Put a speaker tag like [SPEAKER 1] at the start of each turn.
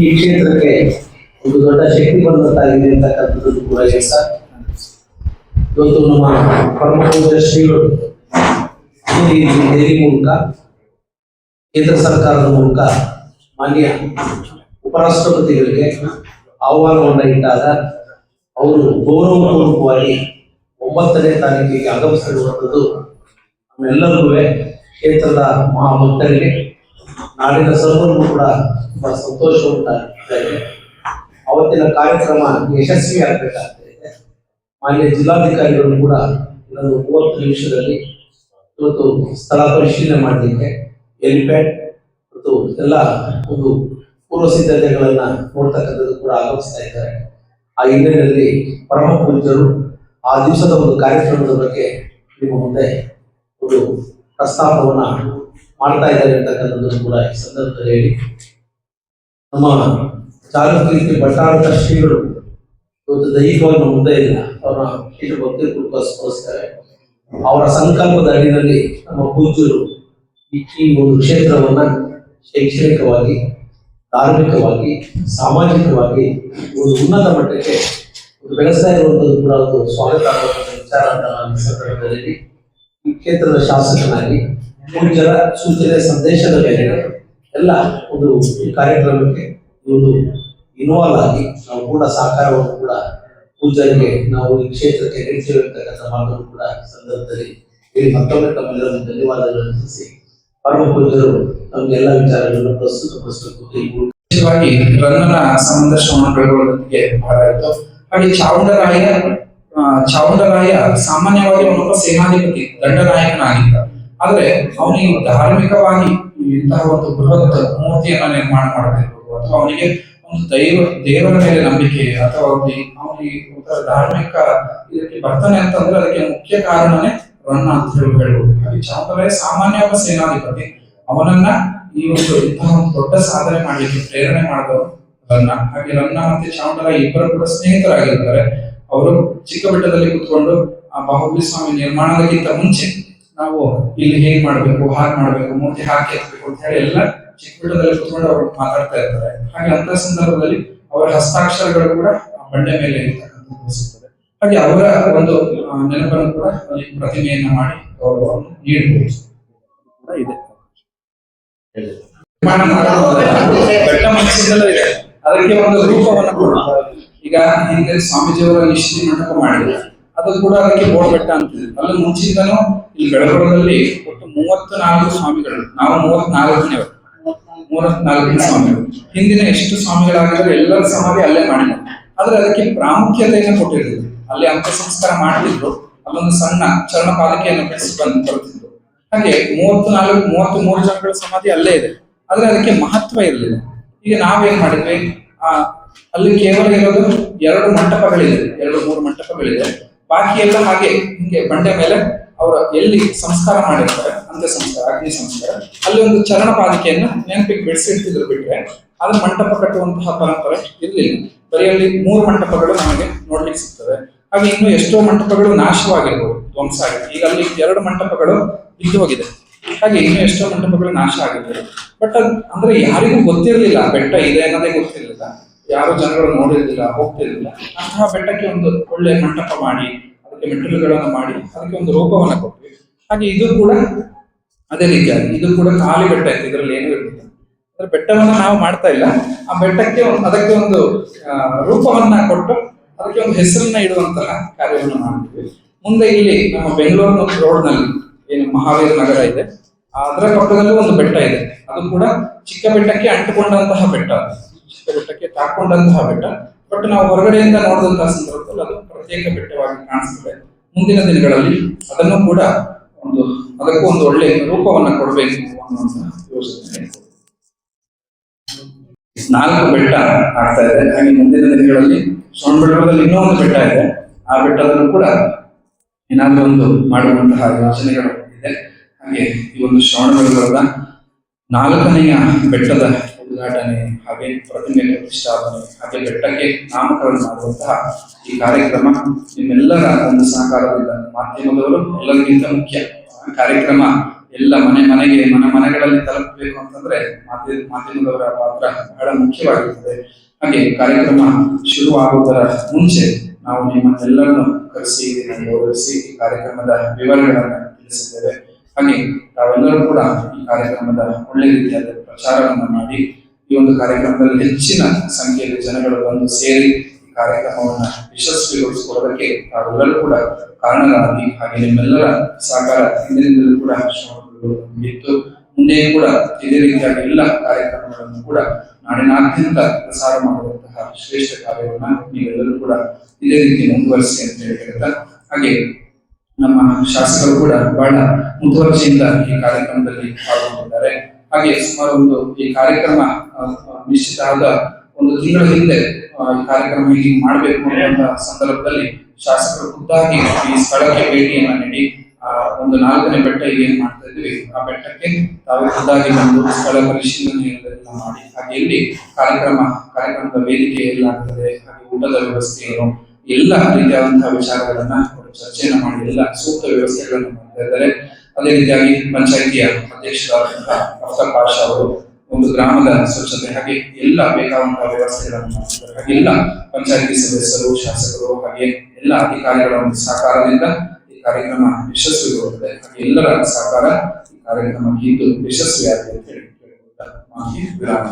[SPEAKER 1] ಈ ಕ್ಷೇತ್ರಕ್ಕೆ ಒಂದು ದೊಡ್ಡ ಶಕ್ತಿ ಬಂದಂತಾಗಿದೆ ಅಂತಕ್ಕಂಥದ್ದು ಕೂಡ ಕೆಲಸ ಇವತ್ತು ನಮ್ಮ ಪರಮ ಪೂಜ ಶ್ರೀಗಳು ದೇವಿ ಮೂಲಕ ಕೇಂದ್ರ ಸರ್ಕಾರದ ಮೂಲಕ ಮಾನ್ಯ ಉಪರಾಷ್ಟ್ರಪತಿಗಳಿಗೆ ಆಹ್ವಾನವನ್ನು ಇಟ್ಟಾಗ ಅವರು ಗೌರವಪೂರ್ವಕವಾಗಿ ಒಂಬತ್ತನೇ ತಾರೀಕಿಗೆ ಆಗಮಿಸಿರುವಂಥದ್ದು ನಮ್ಮೆಲ್ಲರಿಗೂ ಕ್ಷೇತ್ರದ ಮಹಾಭಕ್ತರಿಗೆ ನಾಡಿನ ಸರ್ವರಿಗೂ ಕೂಡ ತುಂಬಾ ಸಂತೋಷ ಉಂಟಾಗ್ತಾ ಇದೆ ಅವತ್ತಿನ ಕಾರ್ಯಕ್ರಮ ಯಶಸ್ವಿ ಆಗ್ಬೇಕಾಗ್ತಾ ಇದೆ ಮಾನ್ಯ ಜಿಲ್ಲಾಧಿಕಾರಿಗಳು ಕೂಡ ಇನ್ನೊಂದು ಮೂವತ್ತು ನಿಮಿಷದಲ್ಲಿ ಇವತ್ತು ಸ್ಥಳ ಪರಿಶೀಲನೆ ಮಾಡಲಿಕ್ಕೆ ಎಲಿಪ್ಯಾಡ್ ಮತ್ತು ಎಲ್ಲ ಒಂದು ಪೂರ್ವ ಸಿದ್ಧತೆಗಳನ್ನ ನೋಡ್ತಕ್ಕಂಥದ್ದು ಕೂಡ ಆಗಮಿಸ್ತಾ ಇದ್ದಾರೆ. ಆ ಹಿನ್ನೆಲೆಯಲ್ಲಿ ಪರಮ ಪೂಜ್ಯರು ಆ ದಿವಸದ ಒಂದು ಕಾರ್ಯಕ್ರಮದ ಬಗ್ಗೆ ನಿಮ್ಮ ಮುಂದೆ ಒಂದು ಪ್ರಸ್ತಾಪವನ್ನ ಮಾಡ್ತಾ ಇದ್ದಾರೆ ಅಂತಕ್ಕಂಥದ್ದು ಕೂಡ ಈ ಸಂದರ್ಭದಲ್ಲಿ ಹೇಳಿ ನಮ್ಮ ಚಾರಿತ್ರಿಕ ಭಟ್ಟಾರದ ಶ್ರೀಗಳು ಇವತ್ತು ದೈಹಿಕವಾಗಿ ಮುಂದೆ ಇಲ್ಲ. ಅವರ ಇದು ಭಕ್ತಿ ಸ್ಮರಿಸ್ತಾರೆ ಅವರ ಸಂಕಲ್ಪದ ಅಡಿನಲ್ಲಿ ನಮ್ಮ ಪೂಜ್ಯರು ಈ ಒಂದು ಕ್ಷೇತ್ರವನ್ನ ಶೈಕ್ಷಣಿಕವಾಗಿ, ಧಾರ್ಮಿಕವಾಗಿ, ಸಾಮಾಜಿಕವಾಗಿ ಒಂದು ಉನ್ನತ ಮಟ್ಟಕ್ಕೆ ಬೆಳೆಸ್ತಾ ಇರುವಂಥದ್ದು ಕೂಡ ಒಂದು ಸ್ವಾಗತ ಆಗುವಂತ ವಿಚಾರ ಅಂತ ನಾನು ಸಂದರ್ಭದಲ್ಲಿ ಈ ಕ್ಷೇತ್ರದ ಶಾಸಕನಾಗಿ ಪೂಜ್ಯರ ಸೂಚನೆ ಸಂದೇಶದ ಮೇಲೆ ಎಲ್ಲ ಒಂದು ಕಾರ್ಯಕ್ರಮಕ್ಕೆ ಒಂದು ಇನ್ವಾಲ್ವ್ ಆಗಿ ನಾವು ಕೂಡ ಸಹಕಾರವನ್ನು ಕೂಡ ಪೂಜಾರಿಗೆ ನಾವು ಈ ಕ್ಷೇತ್ರಕ್ಕೆ ನೀಡ್ತೇವೆ ಅಂತಕ್ಕಂಥ ಮಾತನ್ನು ಕೂಡ ಸಂದರ್ಭದಲ್ಲಿ ಹೇಳಿ ಮತ್ತೊಮ್ಮೆ ತಮ್ಮೆಲ್ಲರಿಗೂ ಧನ್ಯವಾದಗಳನ್ನು ತಿಳಿಸಿ. ಪರಮ ಪೂಜರು ನಮ್ಗೆಲ್ಲ ವಿಚಾರಗಳನ್ನು ಮೂಲಕ
[SPEAKER 2] ವಿಶೇಷವಾಗಿ ರನ್ನನ ಸಂಬಂಧ ಶ್ರವಣಗಳೊಂದಿಗೆ ಬಹಳ ಇತ್ತು ಹಾಗೆ ಚಾವುಂಡರಾಯ ಚಾವುಂಡರಾಯ ಸಾಮಾನ್ಯವಾಗಿ ಅವನೊಬ್ಬ ಸೇನಾಧಿಪತಿ, ದಂಡನಾಯಕನಾಗಿದ್ದ. ಆದ್ರೆ ಅವನಿಗೆ ಧಾರ್ಮಿಕವಾಗಿ ಇಂತಹ ಒಂದು ಬೃಹತ್ ಮೂರ್ತಿಯನ್ನ ನಿರ್ಮಾಣ ಮಾಡಬೇಕು. ಅಥವಾ ಅವನಿಗೆ ಒಂದು ದೈವ, ದೇವರ ಮೇಲೆ ನಂಬಿಕೆ, ಅಥವಾ ಅವನಿಗೆ ಧಾರ್ಮಿಕ ಇದಕ್ಕೆ ಬರ್ತಾನೆ ಅಂತಂದ್ರೆ ಅದಕ್ಕೆ ಮುಖ್ಯ ಕಾರಣನೇ ರನ್ನ ಅಂತ ಹೇಳಿ ಹೇಳ್ಬೋದು. ಹಾಗೆ ಸಾಮಾನ್ಯ ಒಬ್ಬ ಸೇನಾಧಿಪತಿ. ಅವನನ್ನ ಈ ಒಂದು ಇಂತಹ ಒಂದು ದೊಡ್ಡ ಸಾಧನೆ ಮಾಡಲಿಕ್ಕೆ ಪ್ರೇರಣೆ ಮಾಡಿದವರು ರನ್ನ. ಹಾಗೆ ರನ್ನ ಮತ್ತೆ ಚಾಮುಂಡರಾಯ ಇಬ್ಬರು ಕೂಡ ಸ್ನೇಹಿತರಾಗಿರ್ತಾರೆ. ಅವರು ಚಿಕ್ಕ ಬೆಟ್ಟದಲ್ಲಿ ಕುತ್ಕೊಂಡು ಆ ಬಾಹುಬಲಿ ಸ್ವಾಮಿ ನಿರ್ಮಾಣದಕ್ಕಿಂತ ಮುಂಚೆ ನಾವು ಇಲ್ಲಿ ಹೇಗ್ ಮಾಡ್ಬೇಕು, ಹಾಗೆ ಮಾಡ್ಬೇಕು, ಮೂರ್ತಿ ಹಾಕಿ ಎತ್ತಬೇಕು ಅಂತ ಹೇಳಿ ಎಲ್ಲ ಚಿಕ್ಕ ಬೆಟ್ಟದಲ್ಲಿ ಕುತ್ಕೊಂಡು ಅವರು ಮಾತಾಡ್ತಾ ಇರ್ತಾರೆ. ಹಾಗೆ ಅಂತ ಸಂದರ್ಭದಲ್ಲಿ ಅವರ ಹಸ್ತಾಕ್ಷರಗಳು ಕೂಡ ಬಂಡೆ ಮೇಲೆ ಇರ್ತಕ್ಕಂಥದ್ದು ಸಿಗ್ತದೆ ಹಾಗೆ ಅವರ ಒಂದು ನೆನಪನ್ನು ಕೂಡ ಅಲ್ಲಿ ಪ್ರತಿಮೆಯನ್ನ ಮಾಡಿ ಗೌರವವನ್ನು ನೀಡಬಹುದು ಅದಕ್ಕೆ ಒಂದು ರೂಪವನ್ನು ಈಗ ಹಿಂದೆ ಸ್ವಾಮೀಜಿಯವರ ನಿಶ್ಚಿತ ಮಂಟಪ ಮಾಡಿದ್ರೆ ಅದು ಕೂಡ ಅದಕ್ಕೆ ಬೋಳ ಬೆಟ್ಟ ಅಂತಿದೆ. ಅಲ್ಲಿ ಮುಂಚಿತನೂ ಇಲ್ಲಿ ಬೆಳಗೊಳದಲ್ಲಿ ಒಟ್ಟು ಮೂವತ್ತು ನಾಲ್ಕು ಸ್ವಾಮಿಗಳು, ನಾವು ಮೂವತ್ನಾಲ್ಕನೇವರು ಮೂವತ್ನಾಲ್ಕನೇ ಸ್ವಾಮಿಗಳು. ಹಿಂದಿನ ಎಷ್ಟು ಸ್ವಾಮಿಗಳಾಗಿದ್ರೆ ಎಲ್ಲರ ಸಮಾಧಿ ಅಲ್ಲೇ ಮಾಡಿದ್ರು. ಆದ್ರೆ ಅದಕ್ಕೆ ಪ್ರಾಮುಖ್ಯತೆಯನ್ನು ಕೊಟ್ಟಿರ್ತದೆ ಅಲ್ಲಿ ಅಂತ ಸಂಸ್ಕಾರ ಮಾಡ್ತಿದ್ರು. ಅಲ್ಲೊಂದು ಸಣ್ಣ ಚರಣ ಪಾಲಿಕೆಯನ್ನು ಬೆಳೆಸಿ ಬಂದು ಬರ್ತಿದ್ರು ಹಾಗೆ ಮೂವತ್ತು ನಾಲ್ಕು ಮೂವತ್ತು ಮೂರು ಜನಗಳ ಸಮಾಧಿ ಅಲ್ಲೇ ಇದೆ. ಆದ್ರೆ ಅದಕ್ಕೆ ಮಹತ್ವ ಇರಲಿಲ್ಲ. ಈಗ ನಾವೇನ್ ಮಾಡಿದ್ವಿ? ಆ, ಅಲ್ಲಿ ಕೇವಲ ಇರೋದು ಎರಡು ಮಂಟಪಗಳಿದೆ. ಎರಡು, ಮೂರು ಮಂಟಪಗಳಿದೆ. ಬಾಕಿ ಎಲ್ಲ ಹಾಗೆ ಹಿಂಗೆ ಬಂಡೆ ಮೇಲೆ ಅವರ ಎಲ್ಲಿ ಸಂಸ್ಕಾರ ಮಾಡಿರ್ತಾರೆ, ಅಂತ್ಯ ಸಂಸ್ಕಾರ, ಅಗ್ನಿ ಸಂಸ್ಕಾರ, ಅಲ್ಲಿ ಒಂದು ಚರಣ ಪಾಲಿಕೆಯನ್ನು ನೆನಪಿಗೆ ಬಿಡಿಸಿಡ್ತಿದ್ರು ಬಿಟ್ರೆ ಅದು ಮಂಟಪ ಕಟ್ಟುವಂತಹ ಪರಂಪರೆ ಇರಲಿಲ್ಲ. ಬರೆಯಲ್ಲಿ ಮೂರು ಮಂಟಪಗಳು ನಮಗೆ ನೋಡ್ಲಿಕ್ಕೆ ಸಿಗ್ತದೆ. ಹಾಗೆ ಇನ್ನು ಎಷ್ಟೋ ಮಂಟಪಗಳು ನಾಶವಾಗಿರ್ಬೋದು, ಧ್ವಂಸ ಆಗಿದೆ. ಈಗ ಅಲ್ಲಿ ಎರಡು ಮಂಟಪಗಳು ಬಿದ್ದು ಹೋಗಿದೆ. ಹಾಗೆ ಇನ್ನು ಎಷ್ಟೋ ಮಂಟಪಗಳು ನಾಶ ಆಗಿದೆ ಬಟ್ ಅದ್ ಅಂದ್ರೆ ಯಾರಿಗೂ ಗೊತ್ತಿರಲಿಲ್ಲ, ಬೆಟ್ಟ ಇದೆ ಅನ್ನೋದೇ ಗೊತ್ತಿರಲಿಲ್ಲ. ಯಾರು ಜನಗಳು ನೋಡಿರ್ಲಿಲ್ಲ, ಹೋಗ್ತಿರ್ಲಿಲ್ಲ. ಅಂತಹ ಬೆಟ್ಟಕ್ಕೆ ಒಂದು ಒಳ್ಳೆ ಮಂಟಪ ಮಾಡಿ, ಅದಕ್ಕೆ ಮೆಟ್ಟಿಲುಗಳನ್ನು ಮಾಡಿ, ಅದಕ್ಕೆ ಒಂದು ರೂಪವನ್ನ ಕೊಟ್ವಿ. ಹಾಗೆ ಇದು ಕೂಡ ಅದೇ ರೀತಿಯಾಗಿ, ಇದು ಕೂಡ ಖಾಲಿ ಬೆಟ್ಟ ಇತ್ತು, ಇದರಲ್ಲಿ ಏನು ಇರಲಿಲ್ಲ. ಅಂದ್ರೆ ಬೆಟ್ಟವನ್ನು ನಾವು ಮಾಡ್ತಾ ಇಲ್ಲ. ಆ ಬೆಟ್ಟಕ್ಕೆ ಅದಕ್ಕೆ ಒಂದು ರೂಪವನ್ನ ಕೊಟ್ಟು ಅದಕ್ಕೆ ಒಂದು ಹೆಸರನ್ನ ಇಡುವಂತಹ ಕಾರ್ಯವನ್ನು ಮಾಡ್ತೀವಿ. ಮುಂದೆ ಇಲ್ಲಿ ನಮ್ಮ ಬೆಂಗಳೂರಿನ ರೋಡ್ನಲ್ಲಿ ಏನು ಮಹಾವೀರ ನಗರ ಇದೆ. ಅದರ ಪಕ್ಕದಲ್ಲೂ ಒಂದು ಬೆಟ್ಟ ಇದೆ. ಅದು ಕೂಡ ಚಿಕ್ಕ ಬೆಟ್ಟಕ್ಕೆ ಅಂಟಿಕೊಂಡಂತಹ ಬೆಟ್ಟ ಬೆಟ್ಟಕ್ಕೆ ತಾಕೊಂಡಂತಹ ಬೆಟ್ಟ. ಬಟ್ ನಾವು ಹೊರಗಡೆಯಿಂದ ನೋಡಿದಂತಹ ಸಂದರ್ಭದಲ್ಲಿ ಅದು ಪ್ರತ್ಯೇಕ ಬೆಟ್ಟವಾಗಿ ಕಾಣಿಸ್ತದೆ ಮುಂದಿನ ದಿನಗಳಲ್ಲಿ ಅದನ್ನು ಕೂಡ ಒಂದು, ಅದಕ್ಕೂ ಒಂದು ಒಳ್ಳೆ ರೂಪವನ್ನ ಕೊಡಬೇಕು ಅನ್ನುವಂತಹ ಯೋಚನೆ. ನಾಲ್ಕು ಬೆಟ್ಟ ಆಗ್ತಾ ಇದೆ. ಹಾಗೆ ಮುಂದಿನ ದಿನಗಳಲ್ಲಿ ಶ್ರವಣಬೆಳಗೊಳದಲ್ಲಿ ಇನ್ನೂ ಒಂದು ಬೆಟ್ಟ ಇದೆ. ಆ ಬೆಟ್ಟದಲ್ಲೂ ಕೂಡ ಏನಾದ್ರೂ ಒಂದು ಮಾಡುವಂತಹ ಯೋಚನೆಗಳು ಇದೆ. ಹಾಗೆ ಈ ಒಂದು ಶ್ರವಣಬೆಳಗೊಳದ ನಾಲ್ಕನೆಯ ಬೆಟ್ಟದ ಉದ್ಘಾಟನೆ ಹಾಗೆ ಪ್ರತಿಮೆ ಪ್ರತಿಷ್ಠಾಪನೆ ಹಾಗೆ ಬೆಟ್ಟಕ್ಕೆ ನಾಮಕರಣ ಮಾಡುವಂತಹ ಈ ಕಾರ್ಯಕ್ರಮ ನಿಮ್ಮೆಲ್ಲರ ಒಂದು ಸಹಕಾರದಿಂದ ಮಾಧ್ಯಮದವರು ಎಲ್ಲರಿಗಿಂತ ಮುಖ್ಯ. ಕಾರ್ಯಕ್ರಮ ಎಲ್ಲ ಮನೆ ಮನೆಗೆ, ಮನೆ ಮನೆಗಳಲ್ಲಿ ತಲುಪಬೇಕು ಅಂತಂದ್ರೆ ಮಾಧ್ಯ- ಮಾಧ್ಯಮದವರ ಪಾತ್ರ ಬಹಳ ಮುಖ್ಯವಾಗಿರುತ್ತದೆ ಹಾಗೆ ಕಾರ್ಯಕ್ರಮ ಶುರು ಆಗುವುದರ ಮುಂಚೆ ನಾವು ನಿಮ್ಮನ್ನೆಲ್ಲರನ್ನು ಕರೆಸಿ ಗೌರವಿಸಿ ಈ ಕಾರ್ಯಕ್ರಮದ ವಿವರಗಳನ್ನು ತಿಳಿಸಿದ್ದೇವೆ. ಹಾಗೆ ತಾವೆಲ್ಲರೂ ಕೂಡ ಈ ಕಾರ್ಯಕ್ರಮದ ಒಳ್ಳೆ ರೀತಿಯಾದ ಪ್ರಚಾರವನ್ನು ಮಾಡಿ ಈ ಒಂದು ಕಾರ್ಯಕ್ರಮದಲ್ಲಿ ಹೆಚ್ಚಿನ ಸಂಖ್ಯೆಯಲ್ಲಿ ಜನಗಳು ಬಂದು ಸೇರಿ ಕಾರ್ಯಕ್ರಮವನ್ನ ಯಶಸ್ವಿಗೊಳಿಸಿಕೊಳ್ಳೋದಕ್ಕೆ ತಾವೆಲ್ಲರೂ ಕೂಡ ಕಾರಣರಾಗಿ ಹಾಗೆ ನಿಮ್ಮೆಲ್ಲರ ಸಹಕಾರ ಹಿಂದಿನಿಂದಲೂ ಕೂಡ ಶ್ರಮಿತ್ತು ಮುಂದೆ ಕೂಡ ಇದೇ ರೀತಿಯಾಗಿ ಎಲ್ಲ ಕಾರ್ಯಕ್ರಮಗಳನ್ನು ಕೂಡ ನಾಡಿನಾದ್ಯಂತ ಪ್ರಸಾರ ಮಾಡುವಂತಹ ಶ್ರೇಷ್ಠ ಕಾರ್ಯವನ್ನ ನೀವೆಲ್ಲರೂ ಕೂಡ ಇದೇ ರೀತಿ ಮುಂದುವರಿಸಿ ಅಂತ ಹೇಳಿ ಹೇಳ್ತಾ ಹಾಗೆ ನಮ್ಮ ಶಾಸಕರು ಕೂಡ ಬಹಳ ಮುತುವರ್ಜಿಯಿಂದ ಈ ಕಾರ್ಯಕ್ರಮದಲ್ಲಿ ಪಾಲ್ಗೊಂಡಿದ್ದಾರೆ. ಹಾಗೆ ಸುಮಾರು ಒಂದು ಈ ಕಾರ್ಯಕ್ರಮ ನಿಶ್ಚಿತ ಆದ ಒಂದು ತಿಂಗಳ ಹಿಂದೆ ಈ ಕಾರ್ಯಕ್ರಮ ಇಲ್ಲಿ ಮಾಡಬೇಕು ಅನ್ನುವಂತ ಸಂದರ್ಭದಲ್ಲಿ ಶಾಸಕರು ಖುದ್ದಾಗಿ ಈ ಸ್ಥಳಕ್ಕೆ ಭೇಟಿಯನ್ನ ನೀಡಿ ಒಂದು ನಾಲ್ಕನೇ ಬೆಟ್ಟ ಇಲ್ಲಿ ಏನ್ ಮಾಡ್ತಾ ಇದ್ವಿ ಆ ಬೆಟ್ಟಕ್ಕೆ ತಾವು ಖುದ್ದಾಗಿ ಬಂದು ಸ್ಥಳ ಪರಿಶೀಲನೆ ಎಲ್ಲ ಮಾಡಿ, ಹಾಗೆ ಇಲ್ಲಿ ಕಾರ್ಯಕ್ರಮ, ಕಾರ್ಯಕ್ರಮದ ವೇದಿಕೆ ಎಲ್ಲಾಗ್ತದೆ ಹಾಗೆ ಊಟದ ವ್ಯವಸ್ಥೆ ಏನು ಎಲ್ಲ ರೀತಿಯಾದಂತಹ ವಿಚಾರಗಳನ್ನ ಚರ್ಚೆಯನ್ನ ಮಾಡಿ, ಎಲ್ಲ ಸೂಕ್ತ ವ್ಯವಸ್ಥೆಗಳನ್ನು ಮಾಡ್ತಾ ಇದ್ದಾರೆ. ಅದೇ ರೀತಿಯಾಗಿ ಪಂಚಾಯಿತಿಯ ಅಧ್ಯಕ್ಷರಾದಂತಹ ಅಫ್ತಾಬ್ ಪಾಷಾ ಅವರು ಒಂದು ಗ್ರಾಮದ ಸ್ವಚ್ಛತೆ, ಹಾಗೆ ಎಲ್ಲ ಬೇಕಾದಂತಹ ವ್ಯವಸ್ಥೆಗಳನ್ನು ಮಾಡಿದ್ದಾರೆ ಹಾಗೆ ಎಲ್ಲ ಪಂಚಾಯಿತಿ ಸದಸ್ಯರು, ಶಾಸಕರು, ಹಾಗೆ ಎಲ್ಲ ಅಧಿಕಾರಿಗಳ ಒಂದು ಸಹಕಾರದಿಂದ ಈ ಕಾರ್ಯಕ್ರಮ ಯಶಸ್ವಿಗೊಳ್ಳುತ್ತದೆ. ಹಾಗೆ ಎಲ್ಲರ ಸಹಕಾರ ಈ ಕಾರ್ಯಕ್ರಮಕ್ಕೆ ಯಶಸ್ವಿ ಯಶಸ್ವಿಯಾಗಿದೆ ಅಂತ ಹೇಳಿ ಮಾಹಿತಿ ವಿರಾಮ